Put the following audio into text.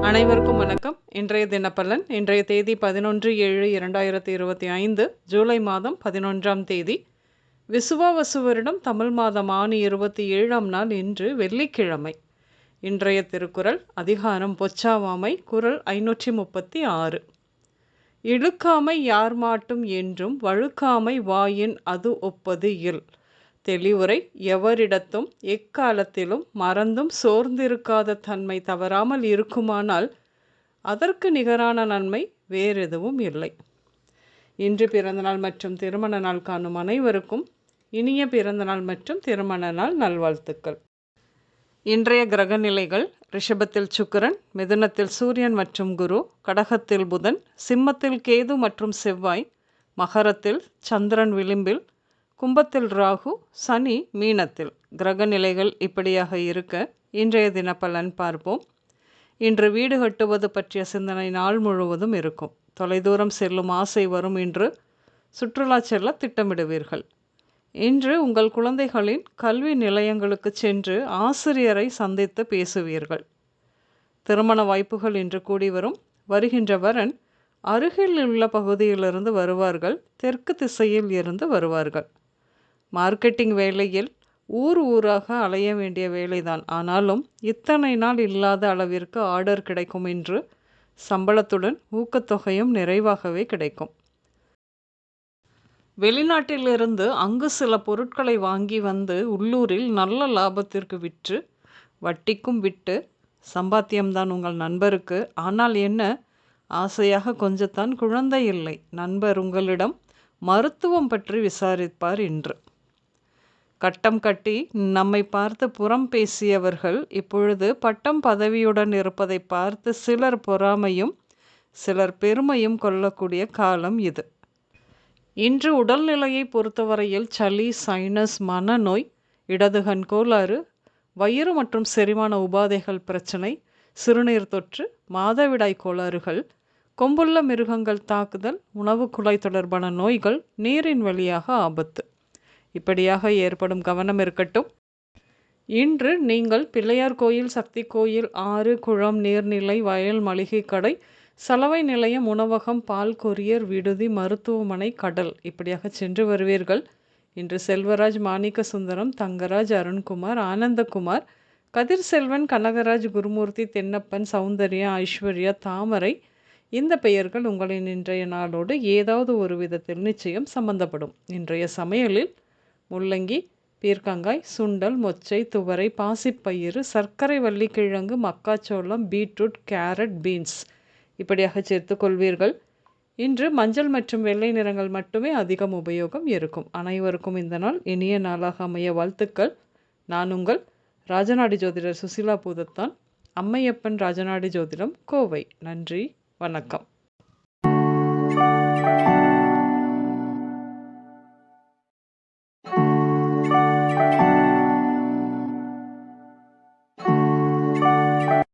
அனைவருக்கும் வணக்கம். இன்றைய தினப்பலன் இன்றைய தேதி பதினொன்று ஏழு இரண்டாயிரத்தி இருபத்தி ஐந்து ஜூலை மாதம் பதினொன்றாம் தேதி. விசுவாவசு வருடம் தமிழ் மாதம் ஆணி இருபத்தி ஏழாம் நாள் இன்று வெள்ளிக்கிழமை. இன்றைய திருக்குறள் அதிகாரம் பொச்சாவாமை குரல் ஐநூற்றி முப்பத்தி ஆறு. இழுக்காமை யார் மாட்டும் என்றும் வழுக்காமை வாயின் அது ஒப்பது இல். தெளிவுரை எவரிடத்தும் எக்காலத்திலும் மறந்தும் சோர்ந்திருக்காத தன்மை தவறாமல் இருக்குமானால் அதற்கு நிகரான நன்மை வேறு எதுவும் இல்லை. இன்று பிறந்தநாள் மற்றும் திருமண நாள் காணும் அனைவருக்கும் இனிய பிறந்தநாள் மற்றும் திருமண நாள் நல்வாழ்த்துக்கள். இன்றைய கிரக நிலைகள் ரிஷபத்தில் சுக்கிரன் மிதுனத்தில் சூரியன் மற்றும் குரு கடகத்தில் புதன் சிம்மத்தில் கேது மற்றும் செவ்வாய் மகரத்தில் சந்திரன் விளிம்பில் கும்பத்தில் ராகு சனி மீனத்தில். கிரக நிலைகள் இப்படியாக இருக்க இன்றைய தினப்பலன் பார்ப்போம். இன்று வீடு கட்டுவது பற்றிய சிந்தனை நாள் முழுவதும் இருக்கும். தொலைதூரம் செல்லும் ஆசை வரும் இன்று சுற்றுலா செல்ல திட்டமிடுவீர்கள். இன்று உங்கள் குழந்தைகளின் கல்வி நிலையங்களுக்கு சென்று ஆசிரியரை சந்தித்து பேசுவீர்கள். திருமண வாய்ப்புகள் இன்று கூடி வரும். வருகின்ற வரன் அருகில் உள்ள பகுதியிலிருந்து வருவார்கள். தெற்கு திசையில் இருந்து வருவார்கள். மார்க்கெட்டிங் வேலையில் ஊர் ஊராக அலைய வேண்டிய வேலைதான். ஆனாலும் இத்தனை நாள் இல்லாத அளவிற்கு ஆர்டர் கிடைக்கும் என்று சம்பளத்துடன் ஊக்கத்தொகையும் நிறைவாகவே கிடைக்கும். வெளிநாட்டிலிருந்து அங்கு சில பொருட்களை வாங்கி வந்து உள்ளூரில் நல்ல லாபத்திற்கு விற்று வட்டிக்கும் விட்டு சம்பாத்தியம்தான் உங்கள் நண்பருக்கு. ஆனால் என்ன? ஆசையாக கொஞ்சத்தான் குழந்தை இல்லை. நண்பர் உங்களிடம் மருத்துவம் பற்றி விசாரிப்பார் இன்று. கட்டம் கட்டி நம்மை பார்த்து புறம் பேசியவர்கள் இப்பொழுது பட்டம் பதவியுடன் இருப்பதை பார்த்து சிலர் பொறாமையும் சிலர் பெருமையும் கொள்ளக்கூடிய காலம் இது. இன்று உடல்நிலையை பொறுத்தவரையில் சளி சைனஸ் மனநோய் இடதுகண் கோளாறு வயிறு மற்றும் செரிமான உபாதைகள் பிரச்சனை சிறுநீர் தொற்று மாதவிடாய் கோளாறுகள் கொம்புள்ள மிருகங்கள் தாக்குதல் உணவு குழாய் தொடர்பான நோய்கள் நீரின் வழியாக ஆபத்து. இப்படியாக ஏற்படும் கவனம் இருக்கட்டும். இன்று நீங்கள் பிள்ளையார் கோயில் சக்தி கோயில் ஆறு குளம் நீர்நிலை வயல் மளிகை கடை சலவை நிலையம் உணவகம் பால் கொரியர் விடுதி மருத்துவமனை கடல் இப்படியாக சென்று வருவீர்கள். இன்று செல்வராஜ் மாணிக்க சுந்தரம் தங்கராஜ் அருண்குமார் ஆனந்தகுமார் கதிர் செல்வன் கனகராஜ் குருமூர்த்தி தென்னப்பன் சௌந்தர்யா ஐஸ்வர்யா தாமரை இந்த பெயர்கள் உங்களின் இன்றைய நாளோடு ஏதாவது ஒரு விதத்தில் நிச்சயம் சம்பந்தப்படும். இன்றைய சமையலில் முள்ளங்கி பீர்க்கங்காய் சுண்டல் மொச்சை துவரை பாசிப்பயிறு சர்க்கரை வள்ளிக்கிழங்கு மக்காச்சோளம் பீட்ரூட் கேரட் பீன்ஸ். இப்படியாக சேர்த்து கொள்வீர்கள். இன்று மஞ்சள் மற்றும் வெள்ளை நிறங்கள் மட்டுமே அதிகம் உபயோகம் இருக்கும். அனைவருக்கும் இந்த நாள் இனிய நாளாக அமைய வாழ்த்துக்கள். நான் உங்கள் ராஜநாடி ஜோதிடர் சுசிலா பூதத்தான். அம்மையப்பன் ராஜநாடி ஜோதிடம் கோவை. நன்றி. வணக்கம்.